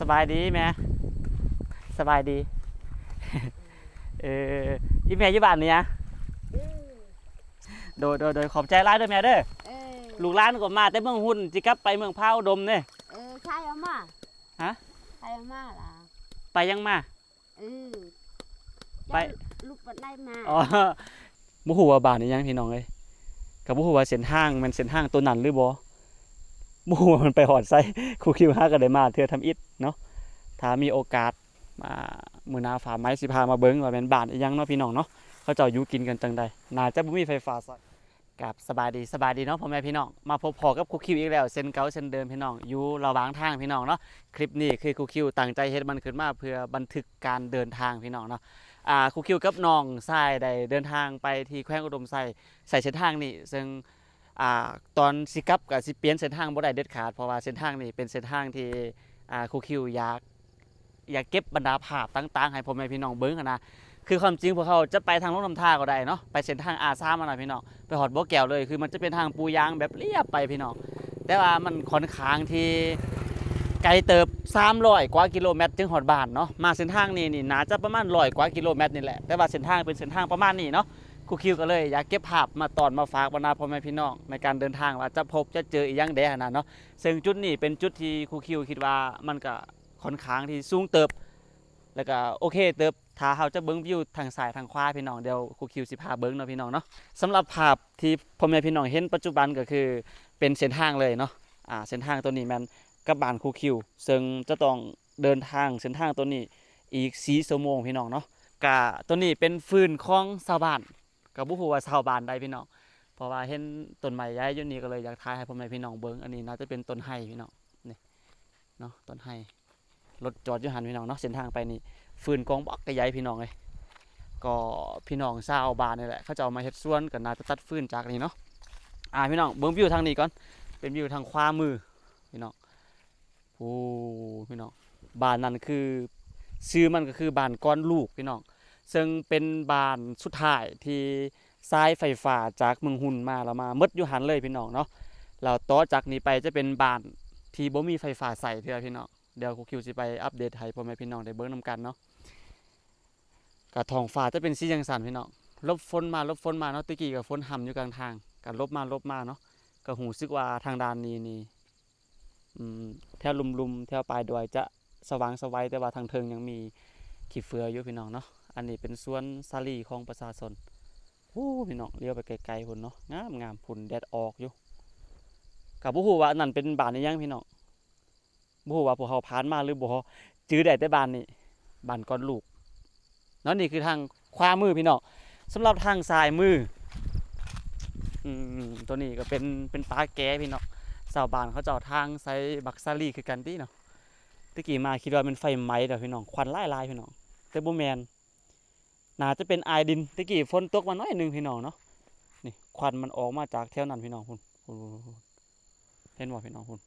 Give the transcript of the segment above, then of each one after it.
สบายดีแม่สบายดี เอออีแม่อยู่บ้านนี่นะเออโดยโดยโดยขอบใจร้ายเด้อแม่เด้อเออลูกหลานก็มาแต่เมืองหุ่นจิกลับไปเมืองพร้าวอุดมเนี่ย เออใช่เอามาฮะใช่เอามาล่ะไปยังมา เออไป ลูกปัดได้มาอ๋อบ่ฮู้ว่าบ้านนี่ยังพี่น้องเอ้ยก็บ่ฮู้ว่าเส้นทางมันเส้นทางตัวนั้นหรือบ่ บ่ฮู้ว่มันไปฮอดไสครูคิวหาก็ได้มาเทื่อทำอิฐเนาะถ้ามีโอกาสมามือนาฟ้าไม้สิพามาเบิ่งว่าแม่นบานอียังเนาะพี่น้องเนาะเขาเจ้าอยู่กินกันจังใดน่าจะบ่มีไฟฟ้าใช้กับสบายดีสบายดีเนาะพ่อแม่พี่น้องมาพบพอกับครูคิวอีกแล้วเส้นเก่าเส้นเดิมพี่น้องอยู่ระหว่างทางพี่น้องเนาะคลิปนี้คือครูคิวตั้งใจเฮ็ดมันขึ้นมาเพื่อบันทึกการเดินทางพี่น้องเนาะอ่าครูคิวกับน้องทรายได้เดินทางไปที่แขวงอุดมไซใส่เส้นทางนี่ซึ่ง อ่าตอนสิกลับกับสิเปลี่ยนเส้นทางบ่ได้เด็ดขาดเพราะว่าเส้นทางนี่เป็นเส้นทางที่อ่าครูคิวอยากอยากเก็บบรรดาภาพต่างๆ ให้พ่อแม่พี่น้องเบิ่งหั้นนะคือความจริงพวกเขาจะไปทางลงน้ำท่าก็ได้เนาะไปเส้นทางอาซามาหน่อยพี่น้องไปหอดบ่อแก้วเลยคือมันจะเป็นทางปูยางแบบเรียบไปพี่น้องแต่ว่ามันค่อนข้างที่ไกลเติบ300กว่ากิโลเมตรจึงหอดบ้านเนาะมาเส้นทางนี้นี่น่าจะประมาณ100กว่ากิโลเมตรนี่แหละแต่ว่าเส้นทางเป็นเส้นทางประมาณนี้เนาะ ครูคิวก็เลยอยากเก็บภาพมาตอนมาฝากบรรดาพ่อแม่พี่น้องในการเดินทางว่าจะพบจะเจออีกอย่างใดขนาดเนาะซึ่งจุดนี้เป็นจุดที่ครูคิวคิดว่ามันก็ค่อนข้างที่สูงเติบ แล้วก็โอเคเติบถ้าเราจะเบิ้งวิวทางซ้ายทางขวาพี่น้องเดี๋ยวครูคิวสิพาเบิ้งเนาะพี่น้องเนาะสำหรับภาพที่พ่อแม่พี่น้องเห็นปัจจุบันก็คือเป็นเส้นทางเลยเนาะอ่าเส้นทางตัวนี้มันกับบ้านครูคิว ซึ่งจะต้องเดินทางเส้นทางตัวนี้อีกสีชั่วโมงพี่น้องเนาะกะตัวนี้เป็นฟืนของชาวบ้าน กับบุหัวชาวบ้านใดพี่น้องเพราะว่าเห็นต้นไม้ย้ายอยู่นี่ก็เลยอยากถ่ายให้พ่อแม่พี่น้องเบิ้งอันนี้น่าจะเป็นต้นไห้พี่น้องนี่เนาะต้นไห้รถจอดอยู่หันพี่น้องเนาะเส้นทางไปนี่ฟืนกองบอกกระย้ายพี่น้องเลยก็พี่น้องชาวบ้านนี่แหละเขาจะเอามาเฮ็ดสวนก็น่าจะตัดฟืนจากนี่เนาะอ่าพี่น้องเบิ้งวิวทางนี้ก่อนเป็นวิวทางขวามือพี่น้องโอ้พี่น้องบ้านนั้นคือชื่อมันก็คือบ้านก้อนลูกพี่น้อง ซึ่งเป็นบานสุดท้ายที่สายไฟฟ้าจากเมืองหุ่นมาแล้วมาหมดอยู่หันเลยพี่น้องเนาะแล้วต่อจากนี้ไปจะเป็นบานที่บ่มีไฟฟ้าใส่เทื่อพี่น้องเดี๋ยวครูคิวสิไปอัปเดตให้พ่อแม่พี่น้องได้เบิ่งนํกันเนาะกะทองฟ้าจะเป็นสีจังสันพี่น้องลบฝนมาลบฝนมาเนาะตะกี้ก็ฝนห่ำอยู่กลางทางก็ลบมาลบมาเนาะก็หูซึกว่าทางด้านนี้นี่อืมแถวลุมๆแถวปลายดอยจะสว่างสวัยแต่ว่าทางเทิงยังมีขี้เฟืออยู่พี่น้องเนาะ อันนี้เป็นสวนสาลีของประชาชนโอ้พี่น้องเลี้ยวไปไกลๆพุ่นเนาะงามงามพุ่นแดดออกอยู่กับบุหูว่าอันนั่นเป็นบานนี่ยังพี่น้องบุหูว่าพวกเขาผ่านมาหรือบ่จื้อได้แต่บานนี่บานก้อนลูกนาะนี่คือทางขวามือพี่น้องสำหรับทางซ้ายมืออืมตัวนี้ก็เป็นเป็นปลาแก้พี่น้องชาวบานเขาเจ้าทางใส่บักซาลีคือกันติเนาะตะกี้มาคิดว่าเป็นไฟไหม้เด้อพี่น้องควันไล่ลายพี่น้องแต่บ่แมน น่าจะเป็นไอดินตะกี้ฝนตกมาน้อยหนึงพี่น้องเนาะนี่ควันมันออกมาจากแถวนั้นพี่น้องพุ่นพุ่นพุ่นพุ่นเห็นบ่พี่น้องพุ่น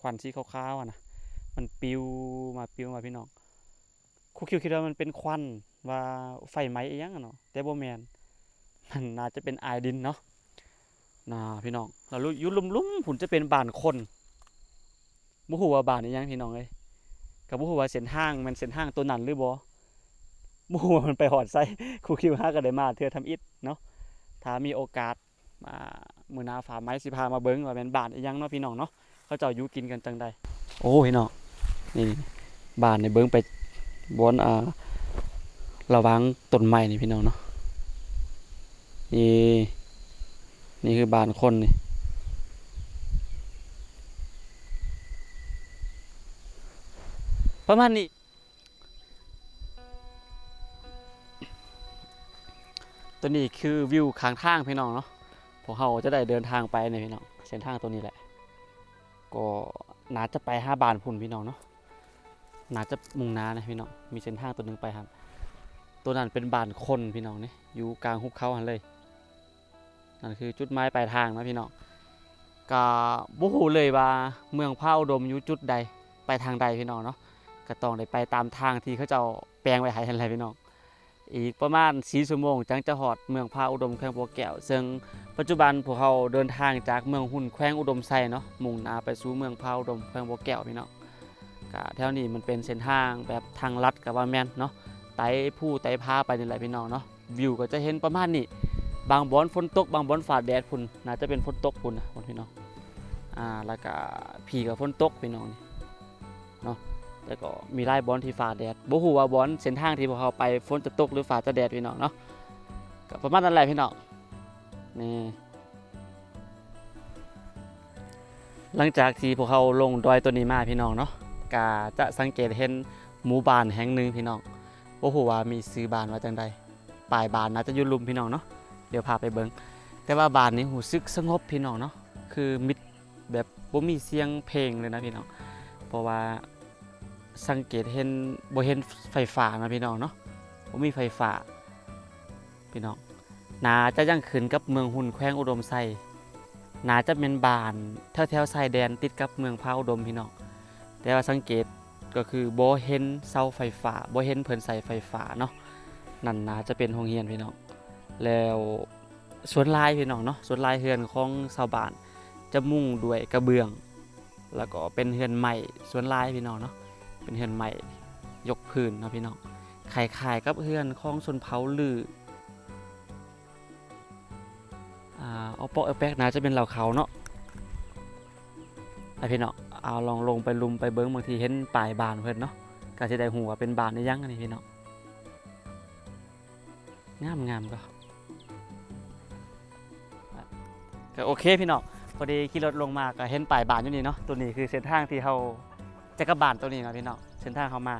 ควันสีขาวๆอะนะมันปลิวมาปลิวมาพี่น้องครูคิวคิดว่ามันเป็นควันว่าไฟไหม้ยังอะเนาะแต่บ่แมนมันน่าจะเป็นไอดินเนาะน่าพี่น้องเรารู้อยุลุ่มๆผุนจะเป็นบานคนบ่ฮู้ว่าบ้านอีหยังพี่น้องเอ้ยก็บ่ฮู้ว่าเส้นทางมันเส้นทางตัวนั้นหรือบ่ บ่ฮู้ว่ามันไปฮอดไสครูคิวหาก็ได้มาเทื่อทำอิฐเนาะถ้ามีโอกาสมามือนาฟ้าไม้สิพามาเบิ่งว่าแม่นบานยังเนาะพี่น้องเนาะเขาเจ้าอยู่กินกันจังใดโอ้พี่น้องนี่บานนี่เบิ่งไปบนอ่าระวังต้นไม้นี่พี่น้องเนาะนี่นี่คือบานคนนี่ประมาณนี้ ตัวนี้คือวิวข้างทางพี่น้องเนาะพวกเราจะได้เดินทางไปเนี่ยพี่น้องเส้นทางตัวนี้แหละ ก็น่าจะไปห้าบานพุ่นพี่น้องเนาะน่าจะมุ่งหน้านะพี่น้องมีเส้นทางตัวหนึ่งไปครับตัวนั้นเป็นบานคนพี่น้องเนี่ยอยู่กลางหุบเขาหันเลยนั่นคือจุดหมายปลายทางนะพี่น้องก็บ่ฮู้เลยว่าเมืองพระอุดมอยู่จุดใดไปทางใดพี่น้องเนาะก็ต้องได้ไปตามทางที่เขาเจ้าแปลงไว้ให้นั่นแหละพี่น้อง อีกประมาณ4ชั่วโมงจังจะฮอดเมืองพระอุดมแขวงบัวแก้ว ซึ่งปัจจุบันพวกเขาเดินทางจากเมืองหุ่นแขวงอุดมไซเนาะมุ่งหน้าไปสู่เมืองพระอุดมแขวงบัวแก้วพี่น้องก็แถวนี้มันเป็นเส้นทางแบบทางลัดกับว่าแมนเนาะไต่ผู้ไต่พาไปนี่แหละพี่น้องเนาะวิวก็จะเห็นประมาณนี้บางบอนฝนตก บางบอนฝ่าแดดพุ่นน่าจะเป็นฝนตกพุ่นนะพี่น้องอ่าแล้วก็พี่กับฝนตกพี่น้องนี่เนาะ แต่ก็มีหลายบอนที่ฝ่าแดดบ่ฮู้ว่าบอนเส้นทางที่พวกเขาไปฝนจะตกหรือฝ่าจะแดดพี่น้องเนาะก็ประมาณนั้นแหละพี่น้องนี่หลังจากที่พวกเขาลงดอยตัวนี้มาพี่น้องเนาะก็จะสังเกตเห็นหมู่บ้านแห่งหนึ่งพี่น้องบ่ฮู้ว่ามีซื้อบ้านว่าจังใดปลายบ้านน่าจะอยู่ลุมพี่น้องเนาะเดี๋ยวพาไปเบิ่งแต่ว่าบ้านนี้รู้สึกสงบพี่น้องเนาะคือมิดแบบบ่มีเสียงเพลงเลยนะพี่น้องเพราะว่า สังเกตเห็นบ่เห็นไฟฟ้านะพี่น้องเนาะบ่มีไฟฟ้าพี่น้องนาจะยังขึ้นกับเมืองหุ่นแขวงอุดมไซนาจะเป็นบานแถวๆชายแดนติดกับเมืองพระอุดมพี่น้องแต่ว่าสังเกตก็คือบ่เห็นเสาไฟฟ้าบ่เห็นเพิ่นใส่ไฟฟ้าเนาะนั่นนาจะเป็นโรงเรียนพี่น้องแล้วสวนลายพี่น้องเนาะสวนลายเฮือนของชาวบ้านจะมุ่งด้วยกระเบื้อง แล้วก็เป็นเฮือนใหม่สวนลายพี่น้องเนาะ เป็นเฮือนใหม่ยกพื้นเนาะพี่น้องคล้ายกับเฮือนของชนเผาลืออ่าเอาเปะเอาแป๊กน่าจะเป็นเหล่าเขาเนาะไปพี่น้องเอาลองลงไปลุมไปเบิ้งบางทีเห็นปลายบานเพิ่อนเนาะก็จะได้หัวเป็นบานในยังอันนี้พี่น้องงามงามก็ก็โอเคพี่น้องพอดีขี่รถลงมาก็เห็นป้ายบานอยู่นี่เนาะตัวนี้คือเส้นทางที่เขา จะกลับบานตัวนี้เนาะพี่น้องเส้นทางเขามา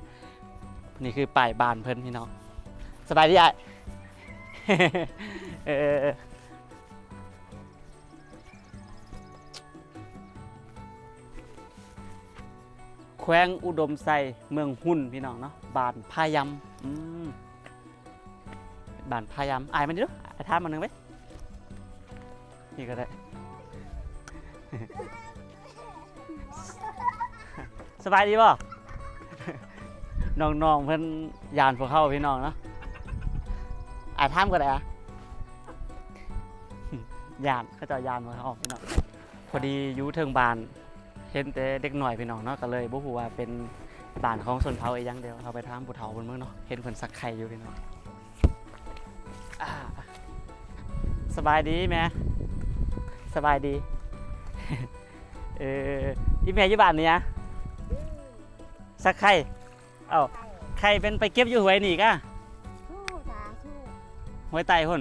นี่คือป้ายบานเพิ่นพี่น้องสบายดีอะเอแขวงอุดมไซเมืองหุ่นพี่น้องเนาะบานพายำบานพายำไอมันดิลูกอายทามมันหนึ่งไว้นี่ก็ได้ สบายดีป่ะน้องๆเพิ่นยานพวกเข้าพี่น้องเนาะอาท่ามก็ได้อะยานเขาเจะยานมาเข้าพี่น้องพอดีอยู่เทิงบานเห็นแต่เด็กหน่อยพี่น้องเนาะก็เลยบ่ฮู้ว่าเป็นบ้านของชนเผ่าอีหยังเดียวเขาไปถามผู้เฒ่าเพิ่นเบิ่งเนาะเห็นเพิ่นสักไข่อยู่พี่น้องอ่าสบายดีแม่สบายดี เอออีแม่อยู่บ้านนี่อะ สักไข่เอ้าไข่เป็นไปเก็บอยู่หวยนี่กะชู้ตาชู้หวยไตหุ่น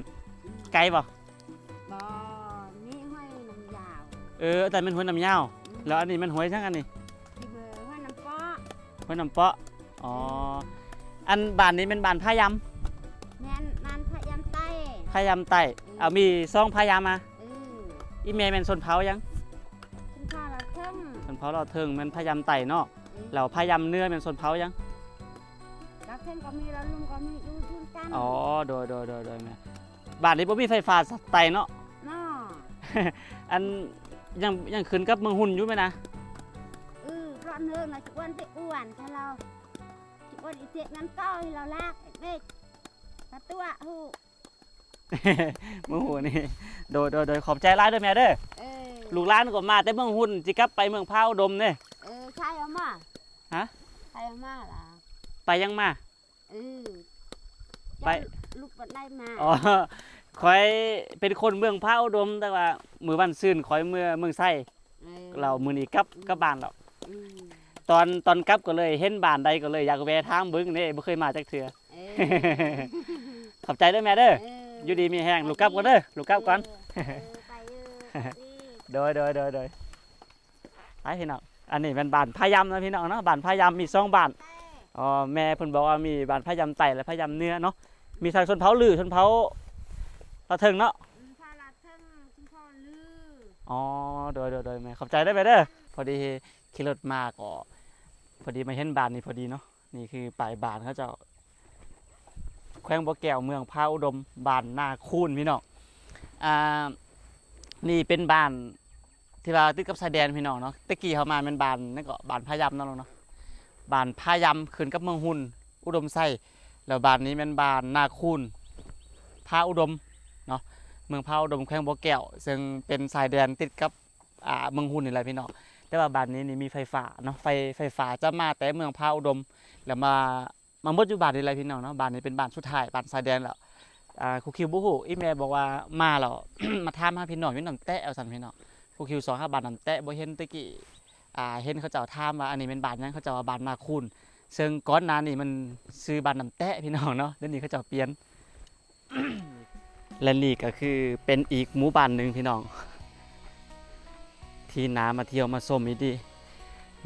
ไกลบ่บ่นี่ห้อยน้ำยาวเออแต่เป็นหวยน้ำยาวแล้วอันนี้มันหวยทั้งอันนี้ที่เบอร์ห้อยน้ำป้อหวยน้ำเปาะอ๋ออันบ้านนี้เป็นบ้านพายแม่นมันพยายามไต้ำพายำไตเอามีซองพายำมาเอออีแม่เป็นชนเผายังคุณพ่อเราเทิงชนเผาเราเทิงเป็นพายำไตเนาะเออ แล้วพายำเนื้อเป็นชนเผายังเราเทิงก็มีเราลุงก็มีอยู่ทุนกันอ๋อโดยโดยโดยโดยแม่บ้านนี้บ่มีไฟฟ้าไตเนาะเนาะอันยังยังขึ้นกับเมืองหุ่นอยู่ไหมนะเออร้อนเฮืองนะจุกวันไปอ้วนถ้าเราจุกวันอีเจ็ดน้ำต้อยเราลากเด็กตะตัวหูเมืองหุ่นนี่โดยโดยโดยขอบใจร้ายเด้อแม่เด้อเออลูกหลานก็มาแต่เมืองหุ่นจิกลับไปเมืองพร้าวดมเนี่ย เออใช่เอามาฮะใช่เอามาล่ะไปยังมา เออไป ลูกปัดได้มาอ๋อคอยเป็นคนเมืองพร้าวดม แต่ว่ามือวันซื่นคอยเมืองเมืองไส้ออเรามือนี้กลับกลับบ้านแล้วอืมตอนตอนกลับก็เลยเห็นบ้านใดก็เลยอยากแวะทางเบิ่งนี่บ่เคยมาจักเทื่อ เออ ขอบใจเด้อแม่เด้อเอออยู่ดีมีแห้งลูกกลับก่อนเด้อลูกกลับก่อน เออไปเออดีโดยโดยโดยโดยไปพี่น้อง อันนี้เป็นบ้านพายำนะพี่น้องเนาะบ้านพายำมีสองบ้านแต่อ๋อแม่เพิ่นบอกว่ามีบ้านพายำไต่และพายำเนื้อเนาะมีทางชนเผาลือชนเผาตะเทิงเนาะอืมพาลาเทิงคุณพ่อลืออ๋อโดยโดยโดยแม่ขอบใจได้อไปเด้อพอดีขี่รถมาก็พอดีมาเห็นบ้านนี่พอดีเนาะนี่คือปลายบ้านเขาเจะแขวงบ่อแก้วเมืองพาอุดมบ้านนาคูนพี่น้องอ่านี่เป็นบ้าน ที่ว่าติดกับชายแดนพี่น้องเนาะตะกี้เขามาเป็นบานนั่นก็บานพายำเนาะลูกเนาะบานพายำขึ้นกับเมืองหุ่นอุดมไส้แล้วบานนี้เป็นบานนาคูนพาอุดมเนาะเมืองพาอุดมแขวงบ่อแก้ว ซึ่งเป็นชายแดนติดกับอ่าเมืองหุ่นนี่แหละพี่น้องแต่ว่าบานนี้นี่มีไฟฟ้าเนาะไฟไฟฟ้าจะมาแต่เมืองพาอุดมแล้วมามาหมดอยู่บานนี่แหละพี่น้องเนาะบานนี้เป็นบานสุดท้ายบานชายแดนแล้วอ่าครูคิวบ่ฮู้อีเมลบอกว่ามาแล้วมาถามหาพี่น้องพี่น้องแตะเอาสันพี่น้อง ครูคิวสอนหาบ้านน้ำแตะบ่เห็นตะกี้อ่าเห็นเขาเจ้าถามว่าอันนี้เป็นบ้านหยังเขาเจ้าว่าบานนาคูนซึ่งก่อนนานี้มันซื้อบ้านน้ำแตะพี่น้องเนาะเดี๋ยวนี้เขาเจ้าเปลี่ยนและนี่ก็คือเป็นอีกหมู่บ้านหนึ่งพี่น้อง ที่น้ามาเที่ยวมาชมอีดี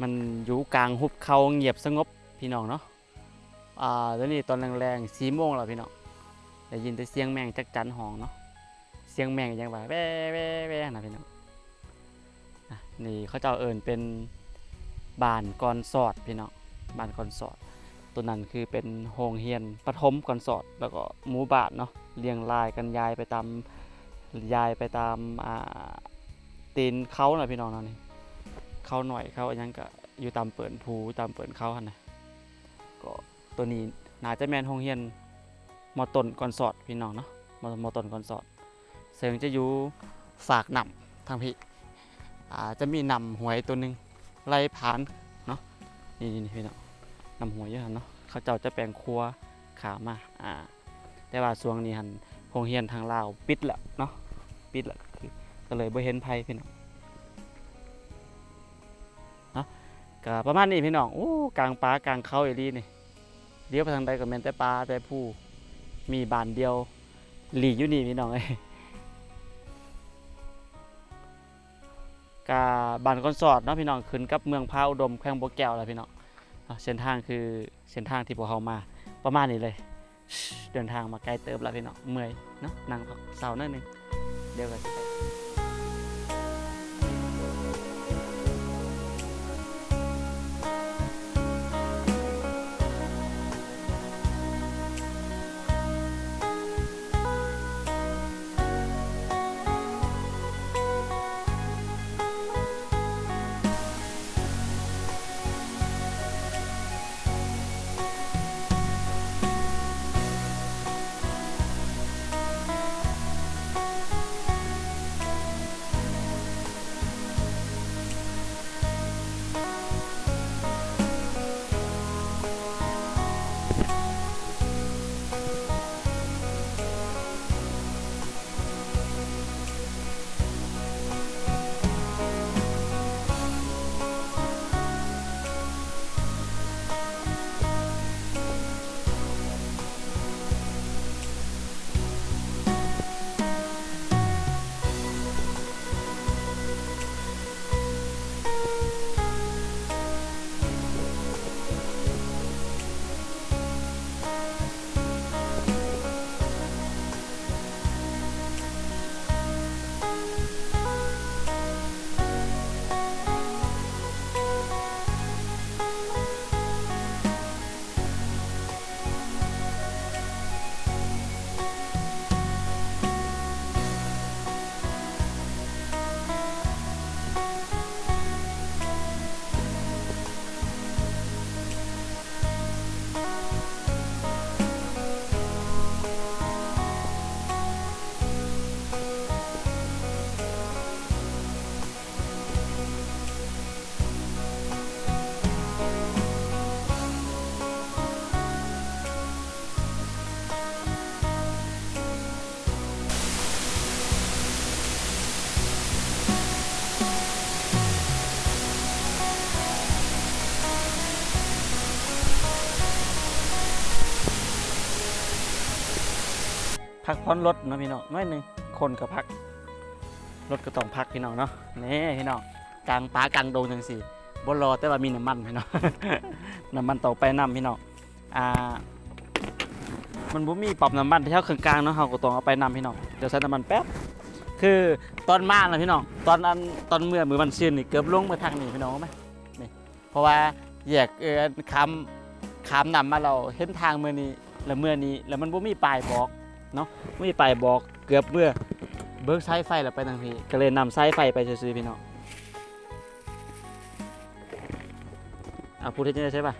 มันอยู่กลางหุบเขาเงียบสงบพี่น้องเนาะอ่าตอนนี้ตอนแรงๆสี่โมงแล้วพี่น้องได้ยินแต่เสียงแมงจักจันหองเนาะเสียงแมงยังว่าแว่แว่แว่นะพี่น้อง นี่เขาเจ้าเอิญเป็นบานกอนสอดพี่น้องบานกอนสอด ตัวนั้นคือเป็นโรงเรียนปฐมกอนสอด แล้วก็หมู่บ้านเนาะเรียงรายกันยายไปตามยายไปตามอ่าตีนเขาน่ะพี่น้องเนาะนี่เขาหน่อยเขาอันยังก็อยู่ตามเปิ่นภูตามเปิ่นเขาหั่นนะก็ตัวนี้น่าจะแม่นโรงเรียนมอต้นกอนสอดพี่น้องเนาะมมอต้นกอนสอดเสียงจะอยู่ฝากนำทางพี่ จะมีนำหวยตัวหนึ่งไล่ผ่านเนาะนี่นี่พี่น้องนำหัวเยอะหั่นเนาะเขาเจ้าจะแปลงครัวขามาอ่าแต่ว่าช่วงนี้หันโรงเรียนทางลาวปิดละเนาะปิดละก็เลยบ่เห็นภัยพี่น้องเนาะก็ประมาณนี้พี่น้องโอ้กลางป่ากลางเขาอีหลีนี่เลี้ยวไปทางใดก็แม่นแต่ป่าแต่ผู้มีบานเดียวหลีอยู่นี่พี่น้องเอ้ กาบานคอนสอดเนาะพี่น้องขึ้นกับเมืองพาอุดมแขวงบัวแก้วแล้วพี่น้องเส้นทางคือเส้นทางที่พวกเขามาประมาณนี้เลย เดินทางมาไกลเติบแล้วพี่น้องเมื่อยเนาะนั่งเสาหน่อยนึงเดี๋ยวกัน พักพ้อนรถเนาะพี่น้องน้อยหนึ่งคนก็พัก รถก็ต้องพักพี่น้องเนาะนี่พี่น้องกลางป่ากลางดงจังสี่บนรอแต่ว่ามีน้ำมันพี่น้องน้ำมันต่อไปน้ำพี่น้องอ่ามันบ่มีปรับน้ำมันที่เท่าเครื่องกลางเนาะเราก็ต้องเอาไปนำพี่น้องเดี๋ยวใส่น้ำมันแป๊บคือตอนมานะพี่น้องตอนอันตอนเมื่อมือมันซื่นนี่เกือบลงมาทางนี้พี่น้องไหมนี่เพราะว่าแยกเออคำคำนำมาเราเห็นทางเมื่อนี้แล้วเมื่อนี้แล้วมันบ่มีป้ายบอก เนาะบ่มีป้ายบอกเกือบเมื่อเบิกสายไฟแล้วไปทางพี่ก็เลยนำสายไฟไปซื้อพี่น้องอะพูดให้ได้ใช่ป่ะ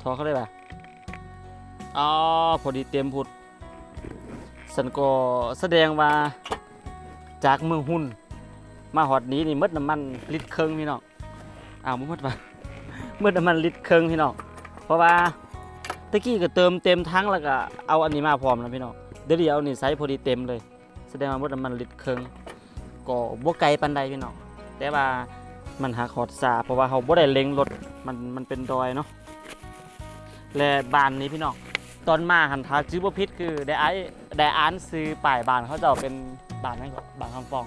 ทอเขาได้ป่ะอ๋อพอดีเตรียมพุดสันก็แสดงว่าจากเมืองหุ่นมาฮอดนี้นี่หมดน้ำมันลิตรครึ่งพี่น้องอ้าวบ่หมดว่ะมดน้ำมันลิตรครึ่งพี่น้องเพราะว่า ตะกี้ก็เติมเต็มทั้งแล้วก็เอาอันนี้มาพร้อมแล้วพี่น้องเดี๋ยวนี้เอานี่ใส่พอดีเต็มเลย แสดงว่ามดน้ำมันลิตรครึ่งก็บ่ไกลปานใดพี่น้องแต่ว่ามันหาขอดซาเพราะว่าเขาบ่ได้เล็งรถมันมันเป็นดอยเนาะและบานนี้พี่น้องตอนมาหันทาจื้อบ่ผิดคือได้ไอ้ได้อ่านซื้อป้ายบานเขาจะเป็นบานนั่นก็บานคำฟอง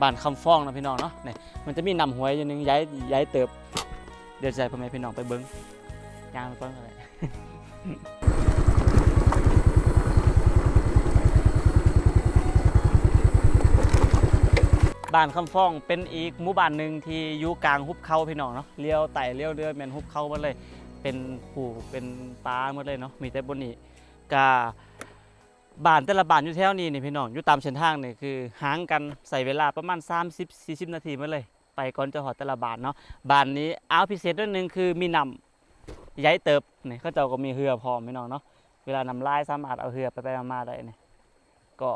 บานคำฟองนะพี่น้องเนาะนี่มันจะมีนำหวยอยู่หนึงย้ายย้ายเติบเดี๋ยวให้พ่อแม่พี่น้องไปเบิ้งย่างไปเบิ้งอะไร บ้านคำฟ้องเป็นอีกหมู่บ้านหนึ่งที่อยู่กลางหุบเขาพี่น้องเนาะเลี้ยวไต่เลี้ยวเรือแม่นหุบเขาหมดเลย เป็นผูเป็นปลาหมดเลยเนาะมีแต่บนนี้กาบ้านแต่ละบ้านอยู่แถวนี้นี่พี่น้องอยู่ตามเส้นทางนี่คือห่างกันใส่เวลาประมาณ 30 40 นาทีมาเลย ไปก่อนจะหอดแต่ละบ้านเนาะบ้านนี้เอาพิเศษด้วยหนึ่งคือมีนำ ย้ายเติบนี่เขาเจ้าก็มีเรือพร้อมพี่น้องเนาะเวลานำลายสามารถเอาเรือไปไปมาได้นี่ก็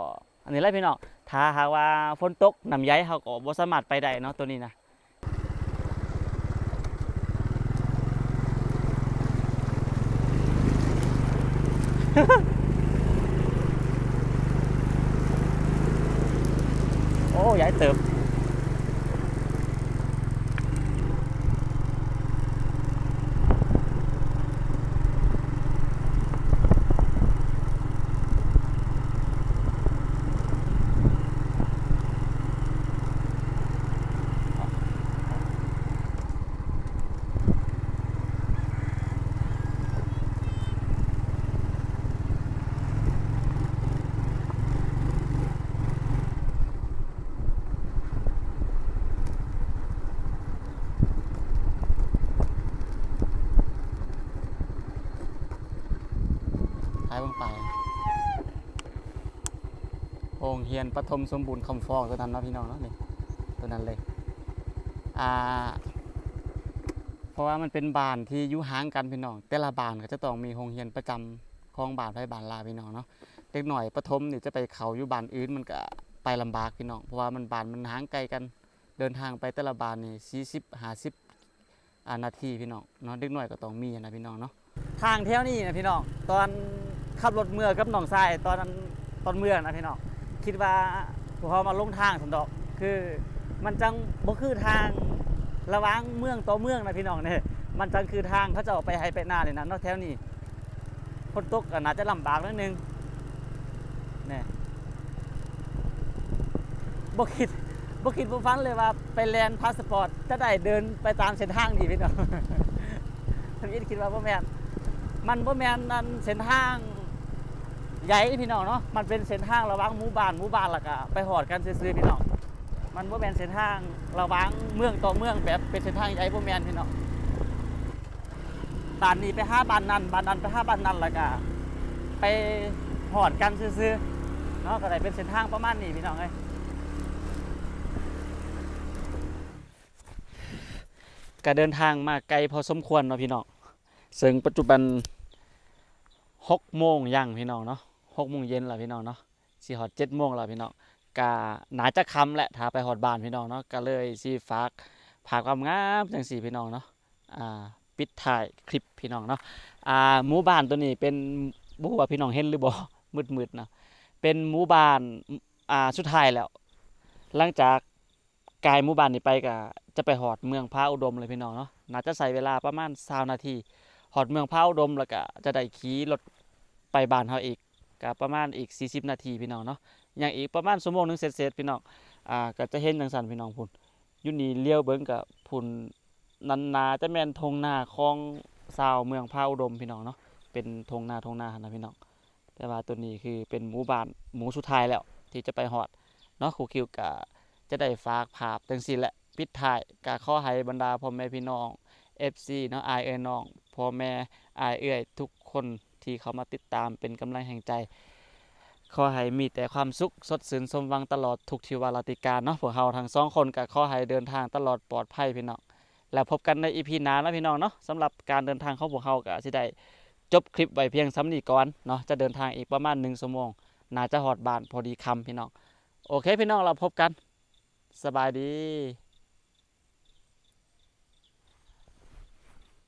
อันนี้แหละพี่น้องถ้าหากว่าฝนตกน้ำย้ายเขาก็บ่สามารถไปได้เนาะตัวนี้นะโอ้ย้ายเติบ เฮียนปฐมสมบูรณ์คำฟองตัวนั้นเนาะพี่น้องเนาะนี่ตัวนั้นเลยอ่าเพราะว่ามันเป็นบานที่อยู่ห่างกันพี่น้อง แต่ละบานก็จะต้องมีโรงเรียนประจำของบานไผบ้านลาพี่น้องเนาะเด็กหน่อยประถมนี่จะไปเขาอยู่บานอื่นมันก็ไปลำบากพี่น้องเพราะว่ามันบานมันห่างไกลกันเดินทางไปแต่ละบานนี่40 50อ่าสิบนาทีพี่น้องเนาะเด็กหน่อยก็ต้องมีนะพี่น้องเนาะทางเที่ยวนี่นะพี่น้องตอนขับรถเมื่อกับหนองทรายตอนนั้นตอนเมื่อนะพี่น้อง คิดว่าพวกเขามาลงทางสันดอกคือมันจังบ่คือทางระหว่างเมืองต่อเมืองนะพี่น้องเนี่ยมันจังคือทางเขาจะออกไปให้ไปหน้าเลยนะนอกแถวนี้ฝนตกก็น่าจะลำบากนิดนึงเนี่ยบ่คิดบ่คิดบ่ฝันเลยว่าไปแลนพาสปอร์ตจะได้เดินไปตามเส้นทางนี้พี่น้องทำยิดคิดว่าบ่แม่นมันบ่แม่นนั่นเส้นทาง ใหญ่พี่น้องเนาะมันเป็นเส้นทางระหว่างหมู่บ้านหมู่บ้านล้วก็ไปหอดกันซื่อๆพี่น้องมันบ่แม่นเส้นทางระหว่างเมืองต่อเมืองแบบเป็นเส้นทางใหญ่บ่แม่นพี่น้องบ้านนี้ไปห้าบ้านนั้นบ้านนั้นไปห้าบ้านนั้นล้วก็ไปหอดกันซื่อๆเนาะก็ได้เป็นเส้นทางประมาณนี้พี่น้องเอ้ยก็เดินทางมาไกลพอสมควรเนาะพี่น้องซึ่งปัจจุบัน6โมงย่างพี่น้องเนาะ 6โมงเย็นแล้วพี่น้องเนาะสิฮอด7โมงแล้วพี่น้องกาหนาจะคำแหละถ้าไปหอดบานพี่น้องเนาะก็เลยสิฝากผ่าความงามจังสี่พี่น้องเนาะอ่าปิดถ่ายคลิปพี่น้องเนาะอ่าหมู่บ้านตัวนี้เป็นบ่ว่าพี่น้องเห็นหรือบ่มืดๆนาะเป็นหมู่บ้านอ่าสุดท้ายแล้ว หลังจากกายหมู่บ้านนี้ไปก็จะไปหอดเมืองพระอุดมเลยพี่น้องเนาะน่าจะใช้เวลาประมาณ20นาทีหอดเมืองพระอุดมแล้วก็จะได้ขี่รถไปบ้านเฮาอีก ก็ประมาณอีก 40 นาทีพี่น้องเนาะอย่างอีกประมาณชั่วโมงหนึงเสร็จๆพี่น้องอ่าก็จะเห็นจังสันพี่น้องพุ่นอยู่นี่เลี้ยวเบิ่งกับพุ่นนันนาจะแม่นทงนาของชาวเมืองพาอุดมพี่น้องเนาะเป็นทงนาทงนาหันนะพี่น้องแต่ว่าตัวนี้คือเป็นหมู่บ้านหมู่สุดท้ายแล้ว ที่จะไปฮอดเนาะครูคิวก็จะได้ฝากภาพจังซี่แหละปิดท้ายก็ขอให้บรรดาพ่อแม่พี่น้อง FC เนาะอายเอ้ยน้องพ่อแม่อายเอ้ยทุกคน ที่เขามาติดตามเป็นกำลังแห่งใจ ขอให้มีแต่ความสุขสดชื่นสมหวังตลอดทุกทิวาราติการเนาะพวกเราทั้งสองคนก็ขอให้เดินทางตลอดปลอดภัยพี่น้องแล้วพบกันในอีพีหน้านะพี่น้องเนาะสำหรับการเดินทางของพวกเราก็สิได้จบคลิปไว้เพียงซ้ำนี้ก่อนเนาะจะเดินทางอีกประมาณ1ชั่วโมงน่าจะฮอดบานพอดีคำพี่น้องโอเคพี่น้องเราพบกัน สบายดี